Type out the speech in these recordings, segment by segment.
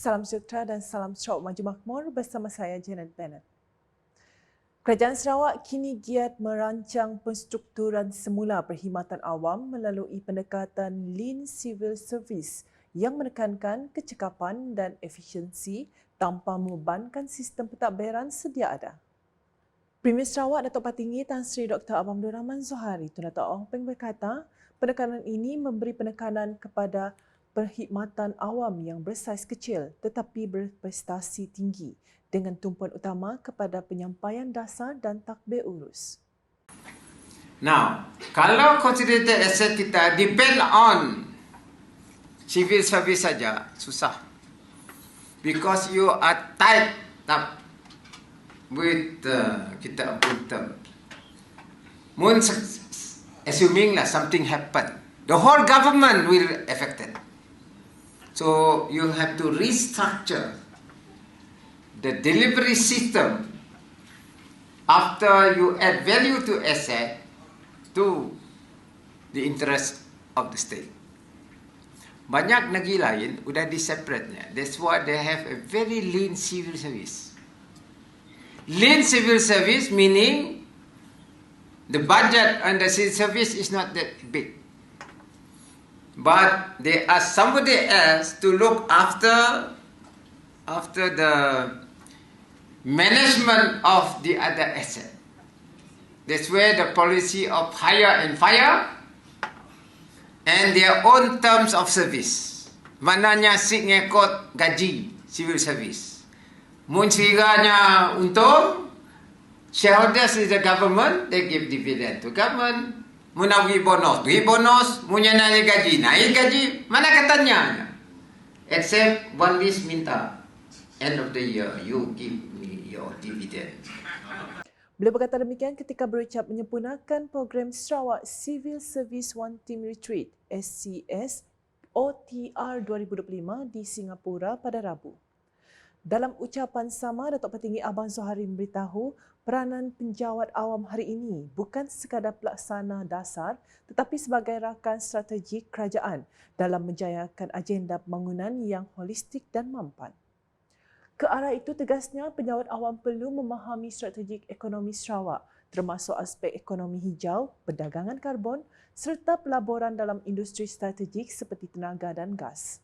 salam sejahtera dan salam Sarawak Maju Makmur bersama saya Janet Bennett. Kerajaan Sarawak kini giat merancang penstrukturan semula perkhidmatan awam melalui pendekatan Lean Civil Service yang menekankan kecekapan dan efisiensi tanpa membebankan sistem pentadbiran sedia ada. Premier Sarawak Datuk Patinggi Tan Sri Dr. Abang Abdul Rahman Zohari Tun Datuk Ong Peng berkata, penekanan ini memberi penekanan kepada perkhidmatan awam yang bersaiz kecil tetapi berprestasi tinggi dengan tumpuan utama kepada penyampaian dasar dan takbir urus. Now, kalau consolidated asset kita depend on civil service saja, susah. Because you are tied up with uh, kita term. Mun assuming lah something happen, the whole government will affected. So you have to restructure the delivery system after you add value to asset to the interest of the state. Banyak negeri lain sudah di separate That's why they have a very lean civil service. Lean civil service meaning the budget on the civil service is not that big but they ask somebody else to look after after the management of the other asset. That's where the policy of hire and fire and their own terms of service. Mananya si ngekot gaji civil service. Mun siganya untung, shareholders is the government, they give dividend to government. Muna bagi bonus. Bagi bonus, munya naik gaji. Naik gaji, mana katanya? Except one list minta. End of the year, you give me your dividend. Beliau berkata demikian ketika berucap menyempurnakan program Sarawak Civil Service One Team Retreat SCS OTR 2025 di Singapura pada Rabu. Dalam ucapan sama, Datuk Petinggi Abang Zohari memberitahu peranan penjawat awam hari ini bukan sekadar pelaksana dasar tetapi sebagai rakan strategi kerajaan dalam menjayakan agenda pembangunan yang holistik dan mampan. Ke arah itu tegasnya penjawat awam perlu memahami strategi ekonomi Sarawak termasuk aspek ekonomi hijau, perdagangan karbon serta pelaburan dalam industri strategik seperti tenaga dan gas.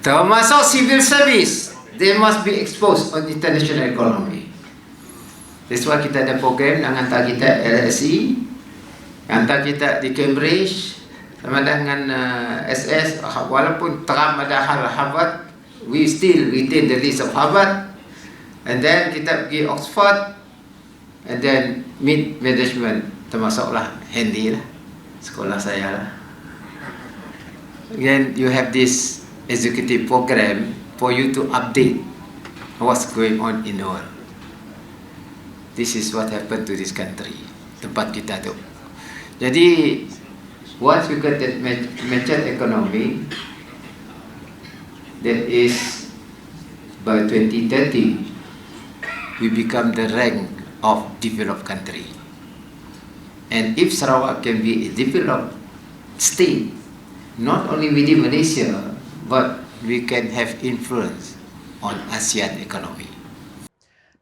Termasuk civil service, they must be exposed on international economy. That's why kita ada program yang hantar kita LSE, hantar kita di Cambridge, sama dengan uh, SS, walaupun Trump ada hal Harvard, we still retain the list of Harvard. And then kita pergi Oxford, and then meet management, termasuklah handy lah, sekolah saya lah. Then you have this executive program for you to update what's going on in the world. This is what happened to this country. Tempat kita tu. Jadi, once you get that mature economy, that is by 2030, we become the rank of developed country. And if Sarawak can be a developed state, not only within Malaysia, but we can have influence on ASEAN economy.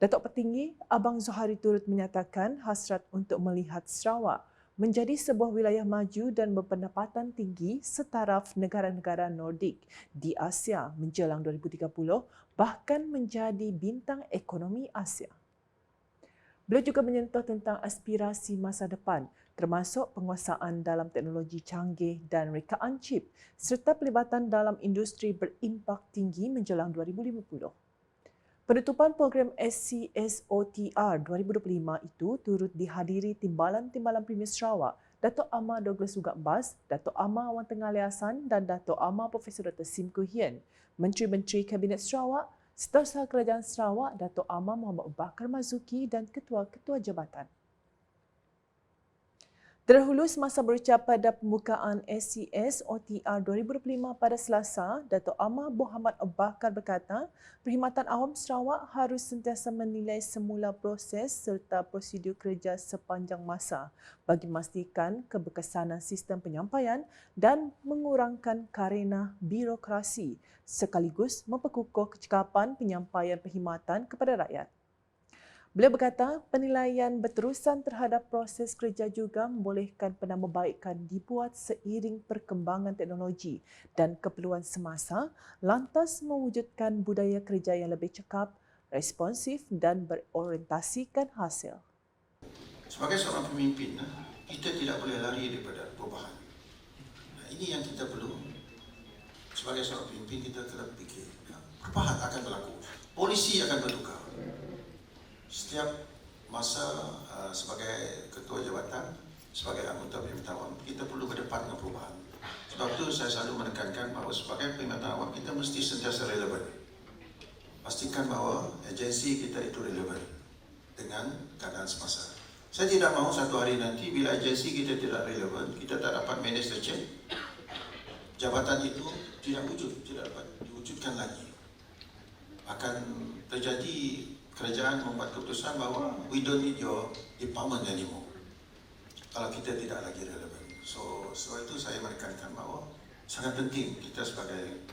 Datuk Petinggi Abang Zohari turut menyatakan hasrat untuk melihat Sarawak menjadi sebuah wilayah maju dan berpendapatan tinggi setaraf negara-negara Nordik di Asia menjelang 2030 bahkan menjadi bintang ekonomi Asia. Beliau juga menyentuh tentang aspirasi masa depan termasuk penguasaan dalam teknologi canggih dan rekaan chip serta pelibatan dalam industri berimpak tinggi menjelang 2050. Penutupan program SCSOTR 2025 itu turut dihadiri timbalan-timbalan Premier Sarawak, Datuk Amar Douglas Ugat Bas, Datuk Amar Wan Tengah Liasan dan Datuk Amar Profesor Dr. Sim Kuhian, Menteri-Menteri Kabinet Sarawak, Setiausaha Kerajaan Sarawak, Datuk Amar Muhammad Bakar Mazuki dan Ketua-Ketua Jabatan. Terdahulu semasa berucap pada pembukaan SCS OTR 2025 pada Selasa, Datuk Amar Muhammad Bakar berkata, Perkhidmatan Awam Sarawak harus sentiasa menilai semula proses serta prosedur kerja sepanjang masa bagi memastikan keberkesanan sistem penyampaian dan mengurangkan karena birokrasi sekaligus memperkukuh kecekapan penyampaian perkhidmatan kepada rakyat. Beliau berkata penilaian berterusan terhadap proses kerja juga membolehkan penambahbaikan dibuat seiring perkembangan teknologi dan keperluan semasa lantas mewujudkan budaya kerja yang lebih cekap, responsif dan berorientasikan hasil. Sebagai seorang pemimpin, eh, kita tidak boleh lari daripada perubahan. Nah, Ini yang kita perlu. Sebagai seorang pemimpin, kita kena fikir. ya, Perubahan akan berlaku. Polisi akan bertukar. Setiap masa uh, sebagai ketua jabatan, sebagai anggota perkhidmatan awam, kita perlu berdepan dengan perubahan. Sebab itu saya selalu menekankan bahawa sebagai perkhidmatan awam, kita mesti sentiasa relevan. Pastikan bahawa agensi kita itu relevan dengan keadaan semasa. Saya tidak mahu satu hari nanti bila agensi kita tidak relevan, kita tak dapat manage the check, jabatan itu tidak wujud, tidak dapat diwujudkan lagi. Akan terjadi kerajaan membuat keputusan bahawa we don't need your department anymore. Kalau kita tidak lagi relevan. So, sebab itu saya menekankan bahawa sangat penting kita sebagai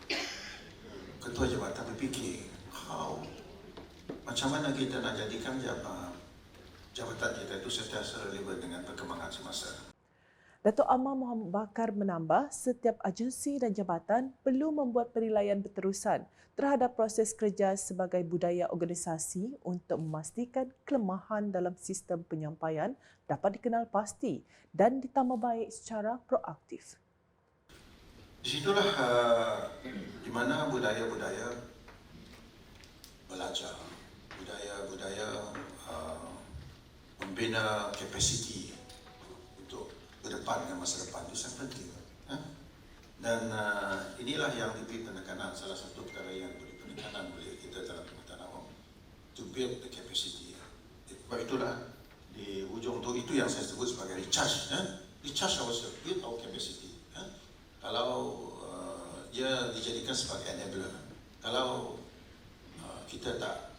ketua jabatan berfikir how macam mana kita nak jadikan jabatan jabatan kita itu sentiasa relevan dengan perkembangan semasa. Datuk Amar Muhammad Bakar menambah setiap agensi dan jabatan perlu membuat penilaian berterusan terhadap proses kerja sebagai budaya organisasi untuk memastikan kelemahan dalam sistem penyampaian dapat dikenal pasti dan ditambah baik secara proaktif. Di situlah uh, di mana budaya-budaya belajar, budaya-budaya uh, membina kapasiti depan dengan masa depan itu sangat penting. Ha? Dan uh, inilah yang diberi penekanan, salah satu perkara yang diberi penekanan oleh kita dalam pemerintahan awam to build the capacity. Sebab itulah di hujung tu itu yang saya sebut sebagai recharge. Ha? Recharge ourselves, build our capacity. Ha? Kalau uh, dia dijadikan sebagai enabler, kalau uh, kita tak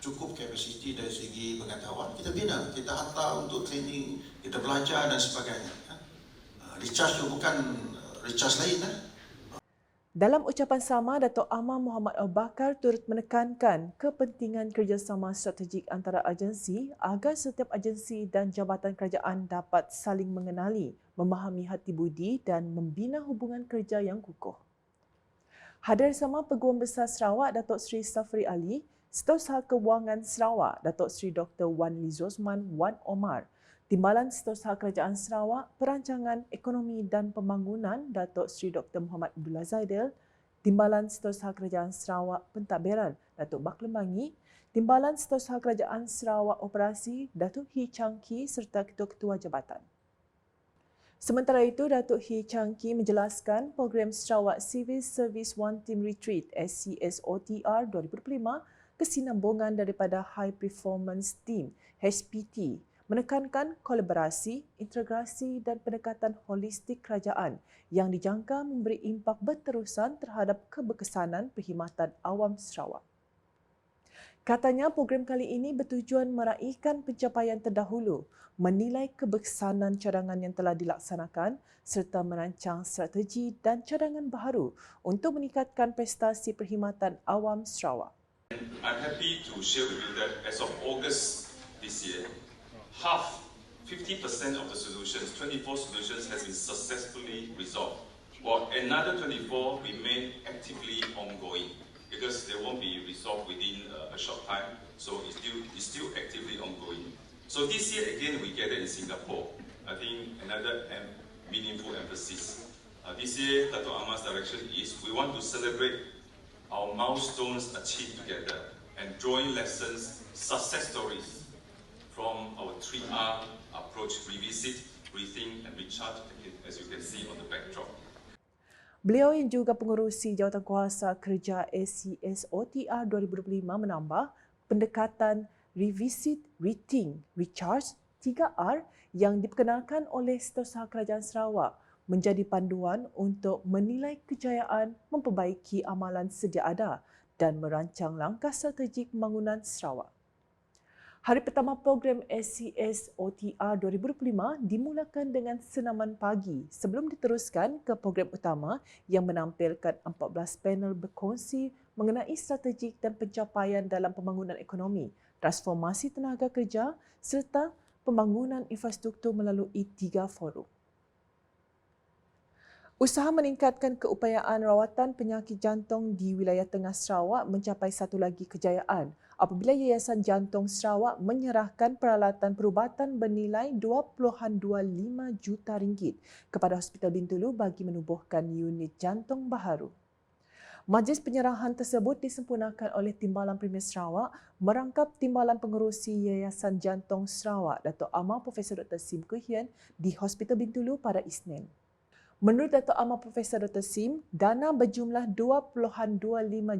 cukup kapasiti dari segi pengetahuan, kita bina, kita hantar untuk training, kita belajar dan sebagainya. Recharge tu bukan uh, recharge lain. Ha? Dalam ucapan sama, Datuk Amar Muhammad Abu Bakar turut menekankan kepentingan kerjasama strategik antara agensi agar setiap agensi dan jabatan kerajaan dapat saling mengenali, memahami hati budi dan membina hubungan kerja yang kukuh. Hadir sama Peguam Besar Sarawak Datuk Seri Safri Ali, Setiausaha Kewangan Sarawak Datuk Seri Dr. Wan Lizosman Wan Omar, Timbalan Setiausaha Kerajaan Sarawak Perancangan Ekonomi dan Pembangunan Datuk Seri Dr. Muhammad Abdullah Zaidil, Timbalan Setiausaha Kerajaan Sarawak Pentadbiran Datuk Baklembangi, Timbalan Setiausaha Kerajaan Sarawak Operasi Datuk Hi Chang Ki serta ketua-ketua jabatan. Sementara itu, Datuk Hi Chang Ki menjelaskan program Sarawak Civil Service One Team Retreat SCSOTR 2025 kesinambungan daripada High Performance Team HPT menekankan kolaborasi, integrasi dan pendekatan holistik kerajaan yang dijangka memberi impak berterusan terhadap keberkesanan perkhidmatan awam Sarawak. Katanya program kali ini bertujuan meraihkan pencapaian terdahulu, menilai keberkesanan cadangan yang telah dilaksanakan serta merancang strategi dan cadangan baharu untuk meningkatkan prestasi perkhidmatan awam Sarawak. I'm happy to share with you that as of August this year, half, 50% of the solutions, 24 solutions, has been successfully resolved, while another 24 remain actively ongoing because they won't be resolved within uh, a short time. So it's still it's still actively ongoing. So this year again we gathered in Singapore. I think another em- meaningful emphasis. Uh, this year, Dr. Amar's direction is we want to celebrate our milestones achieved together and drawing lessons, success stories from our 3R approach, revisit, rethink and recharge, as you can see on the backdrop. Beliau yang juga pengurusi Jawatan Kuasa Kerja SCS OTR 2025 menambah pendekatan revisit, rethink, recharge 3R yang diperkenalkan oleh Setiausaha Kerajaan Sarawak menjadi panduan untuk menilai kejayaan memperbaiki amalan sedia ada dan merancang langkah strategik pembangunan Sarawak. Hari pertama program SCS OTR 2025 dimulakan dengan senaman pagi sebelum diteruskan ke program utama yang menampilkan 14 panel berkongsi mengenai strategik dan pencapaian dalam pembangunan ekonomi, transformasi tenaga kerja serta pembangunan infrastruktur melalui tiga forum. Usaha meningkatkan keupayaan rawatan penyakit jantung di wilayah Tengah Sarawak mencapai satu lagi kejayaan apabila Yayasan Jantung Sarawak menyerahkan peralatan perubatan bernilai 2.25 juta ringgit kepada Hospital Bintulu bagi menubuhkan unit jantung baharu. Majlis penyerahan tersebut disempurnakan oleh Timbalan Premier Sarawak merangkap Timbalan Pengerusi Yayasan Jantung Sarawak Datuk Amar Profesor Dr. Sim Kuhian di Hospital Bintulu pada Isnin. Menurut Datuk Amar Profesor Dr. Sim, dana berjumlah 2.25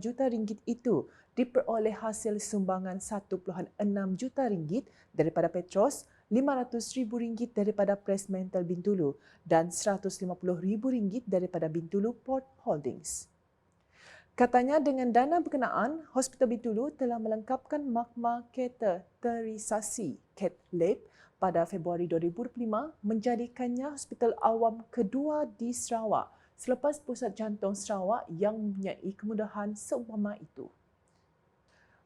juta ringgit itu diperoleh hasil sumbangan 1.6 juta ringgit daripada Petros, 500 ribu ringgit daripada Press Mental Bintulu dan 150 ribu ringgit daripada Bintulu Port Holdings. Katanya dengan dana berkenaan, Hospital Bintulu telah melengkapkan makma kateterisasi CAT Lab pada Februari 2025 menjadikannya hospital awam kedua di Sarawak selepas Pusat Jantung Sarawak yang mempunyai kemudahan seumpama itu.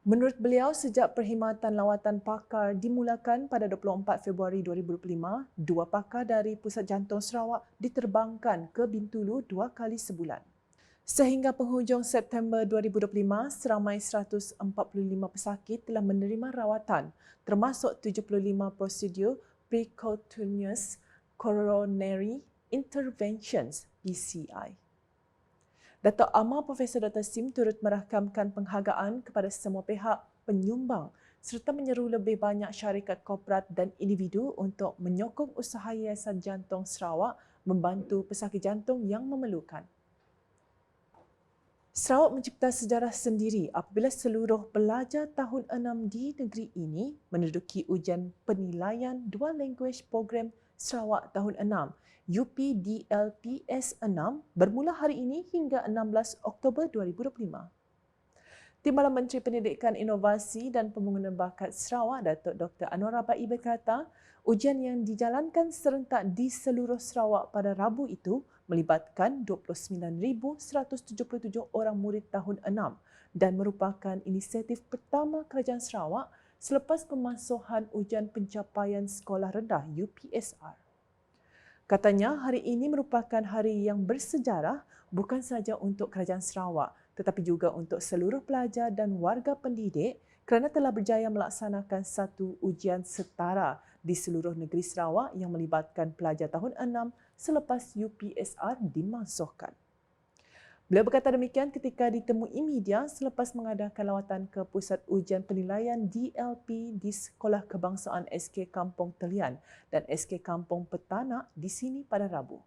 Menurut beliau, sejak perkhidmatan lawatan pakar dimulakan pada 24 Februari 2025, dua pakar dari Pusat Jantung Sarawak diterbangkan ke Bintulu dua kali sebulan. Sehingga penghujung September 2025, seramai 145 pesakit telah menerima rawatan termasuk 75 prosedur percutaneous coronary interventions PCI. Datuk Amar Profesor Dr. Sim turut merakamkan penghargaan kepada semua pihak penyumbang serta menyeru lebih banyak syarikat korporat dan individu untuk menyokong usaha Yayasan Jantung Sarawak membantu pesakit jantung yang memerlukan. Sarawak mencipta sejarah sendiri apabila seluruh pelajar tahun 6 di negeri ini menduduki ujian penilaian Dual Language Program Sarawak tahun 6 UPDLPS 6 bermula hari ini hingga 16 Oktober 2025. Timbalan Menteri Pendidikan Inovasi dan Pembangunan Bakat Sarawak Datuk Dr. Anwar Abai berkata, ujian yang dijalankan serentak di seluruh Sarawak pada Rabu itu melibatkan 29,177 orang murid tahun 6 dan merupakan inisiatif pertama Kerajaan Sarawak selepas pemasuhan ujian pencapaian sekolah rendah UPSR. Katanya hari ini merupakan hari yang bersejarah bukan sahaja untuk Kerajaan Sarawak tetapi juga untuk seluruh pelajar dan warga pendidik kerana telah berjaya melaksanakan satu ujian setara di seluruh negeri Sarawak yang melibatkan pelajar tahun 6 selepas UPSR dimansuhkan. Beliau berkata demikian ketika ditemui media selepas mengadakan lawatan ke Pusat Ujian Penilaian DLP di Sekolah Kebangsaan SK Kampung Telian dan SK Kampung Petanak di sini pada Rabu.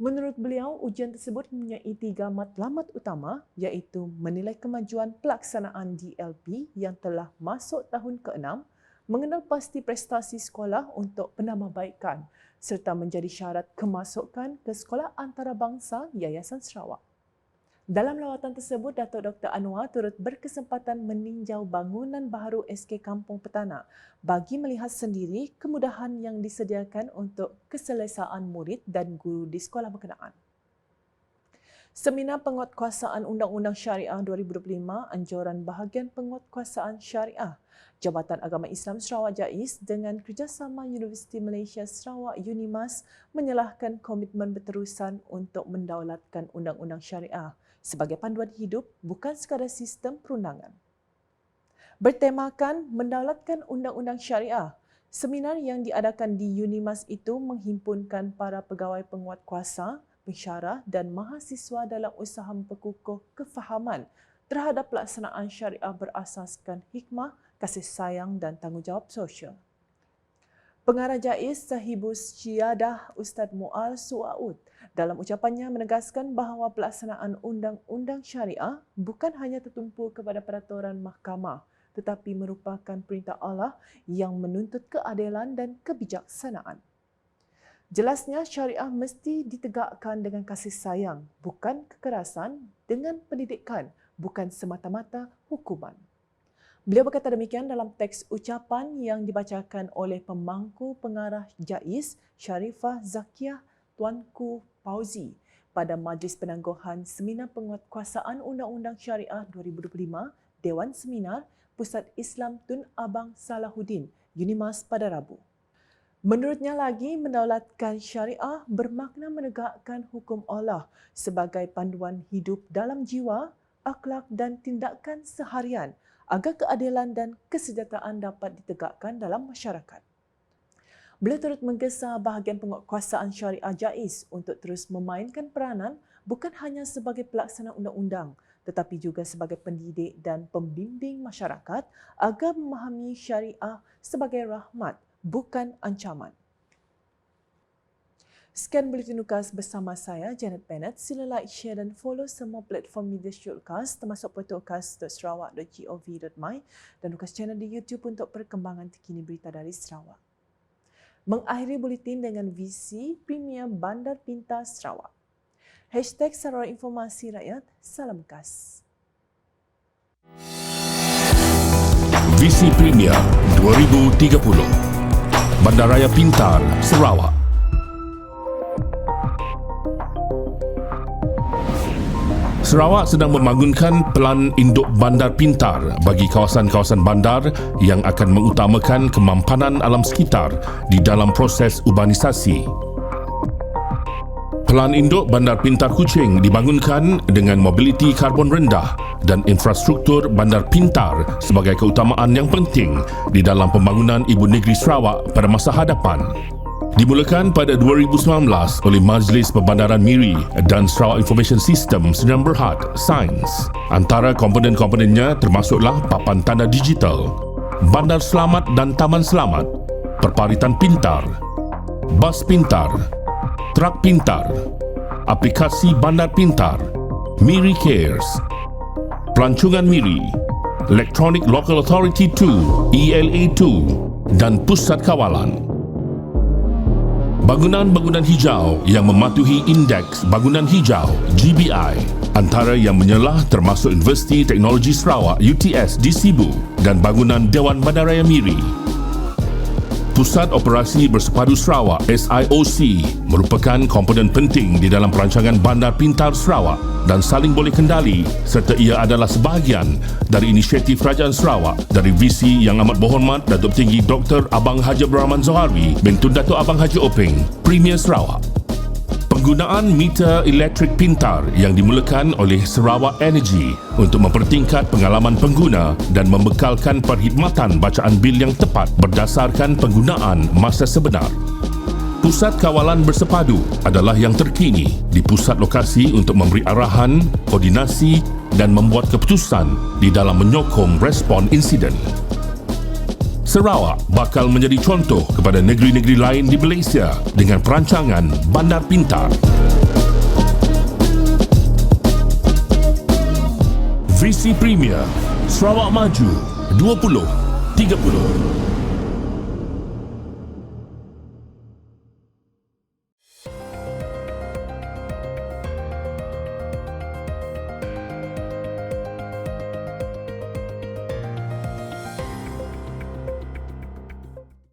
Menurut beliau, ujian tersebut mempunyai tiga matlamat utama iaitu menilai kemajuan pelaksanaan DLP yang telah masuk tahun ke-6, mengenal pasti prestasi sekolah untuk penambahbaikan serta menjadi syarat kemasukan ke Sekolah Antarabangsa Yayasan Sarawak. Dalam lawatan tersebut, Datuk Dr. Anwar turut berkesempatan meninjau bangunan baharu SK Kampung Petana bagi melihat sendiri kemudahan yang disediakan untuk keselesaan murid dan guru di sekolah berkenaan. Seminar Penguatkuasaan Undang-Undang Syariah 2025 Anjuran Bahagian Penguatkuasaan Syariah Jabatan Agama Islam Sarawak JAIS dengan kerjasama Universiti Malaysia Sarawak UNIMAS menyalahkan komitmen berterusan untuk mendaulatkan undang-undang syariah sebagai panduan hidup bukan sekadar sistem perundangan. Bertemakan mendaulatkan undang-undang syariah, seminar yang diadakan di UNIMAS itu menghimpunkan para pegawai penguat kuasa, pensyarah dan mahasiswa dalam usaha memperkukuh kefahaman terhadap pelaksanaan syariah berasaskan hikmah kasih sayang dan tanggungjawab sosial. Pengarah JAIS Sahibus Ciadah Ustaz Mual Suaud dalam ucapannya menegaskan bahawa pelaksanaan undang-undang syariah bukan hanya tertumpu kepada peraturan mahkamah tetapi merupakan perintah Allah yang menuntut keadilan dan kebijaksanaan. Jelasnya syariah mesti ditegakkan dengan kasih sayang, bukan kekerasan, dengan pendidikan, bukan semata-mata hukuman. Beliau berkata demikian dalam teks ucapan yang dibacakan oleh pemangku pengarah JAIS Sharifah Zakiah Tuanku Pauzi pada Majlis Penangguhan Seminar Penguatkuasaan Undang-Undang Syariah 2025 Dewan Seminar Pusat Islam Tun Abang Salahuddin Unimas pada Rabu. Menurutnya lagi, mendaulatkan syariah bermakna menegakkan hukum Allah sebagai panduan hidup dalam jiwa, akhlak dan tindakan seharian agar keadilan dan kesejahteraan dapat ditegakkan dalam masyarakat. Beliau turut menggesa bahagian penguatkuasaan syariah jais untuk terus memainkan peranan bukan hanya sebagai pelaksana undang-undang tetapi juga sebagai pendidik dan pembimbing masyarakat agar memahami syariah sebagai rahmat bukan ancaman. Sekian Bulletin Ukas bersama saya, Janet Bennett. Sila like, share dan follow semua platform media Ukas termasuk portal ukas.sarawak.gov.my dan Ukas channel di YouTube untuk perkembangan terkini berita dari Sarawak. Mengakhiri Bulletin dengan visi Premier Bandar Pintar Sarawak. Hashtag Sarawak Informasi Rakyat, Salam Kas. Visi Premier 2030 Bandaraya Pintar, Sarawak. Sarawak sedang membangunkan pelan induk bandar pintar bagi kawasan-kawasan bandar yang akan mengutamakan kemampanan alam sekitar di dalam proses urbanisasi. Pelan induk Bandar Pintar Kuching dibangunkan dengan mobiliti karbon rendah dan infrastruktur bandar pintar sebagai keutamaan yang penting di dalam pembangunan Ibu Negeri Sarawak pada masa hadapan. Dimulakan pada 2019 oleh Majlis Perbandaran Miri dan Sarawak Information System Sdn Berhad, Sains. Antara komponen-komponennya termasuklah papan tanda digital, bandar selamat dan taman selamat, perparitan pintar, bas pintar, Trak Pintar, aplikasi Bandar Pintar, Miri Cares, Pelancongan Miri, Electronic Local Authority 2, ELA 2 dan Pusat Kawalan. Bangunan-bangunan hijau yang mematuhi Indeks Bangunan Hijau GBI antara yang menyelah termasuk Universiti Teknologi Sarawak UTS di Sibu dan bangunan Dewan Bandaraya Miri Pusat Operasi Bersepadu Sarawak SIOC merupakan komponen penting di dalam perancangan Bandar Pintar Sarawak dan saling boleh kendali serta ia adalah sebahagian dari inisiatif Kerajaan Sarawak dari visi yang amat berhormat Datuk Tinggi Dr. Abang Haji Abdul Zohari bin Tun Datuk Abang Haji Openg, Premier Sarawak. Penggunaan meter elektrik pintar yang dimulakan oleh Sarawak Energy untuk mempertingkat pengalaman pengguna dan membekalkan perkhidmatan bacaan bil yang tepat berdasarkan penggunaan masa sebenar. Pusat kawalan bersepadu adalah yang terkini di pusat lokasi untuk memberi arahan, koordinasi dan membuat keputusan di dalam menyokong respon insiden. Sarawak bakal menjadi contoh kepada negeri-negeri lain di Malaysia dengan perancangan Bandar Pintar. Visi Premier Sarawak Maju 2030